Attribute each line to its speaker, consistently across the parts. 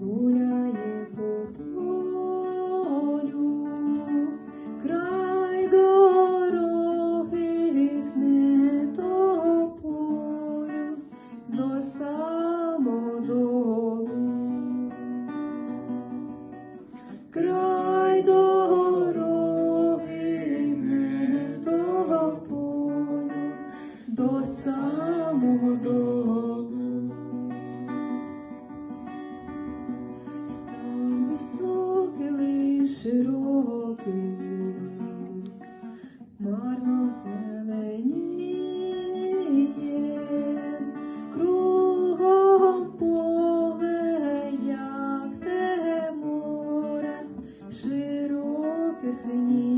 Speaker 1: гуляє полю, край дороги вікне того до самого долу. край дороги того полю до самого долу. широкі, марно зеленіє, кругом поле, як те море, широке сині.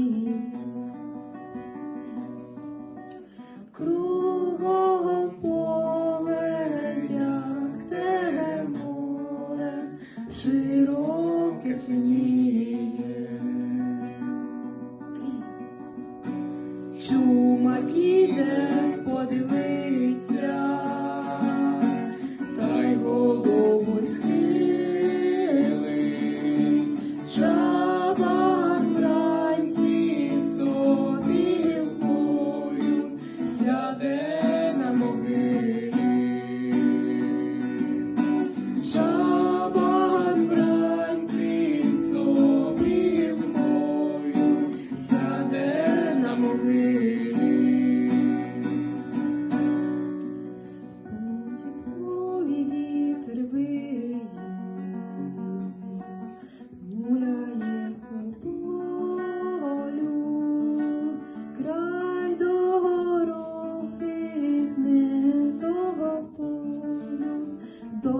Speaker 1: Чума, іде, подивиться.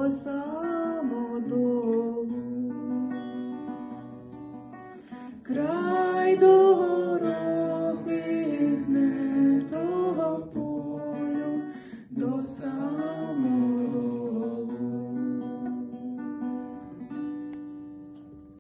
Speaker 1: до самого дому.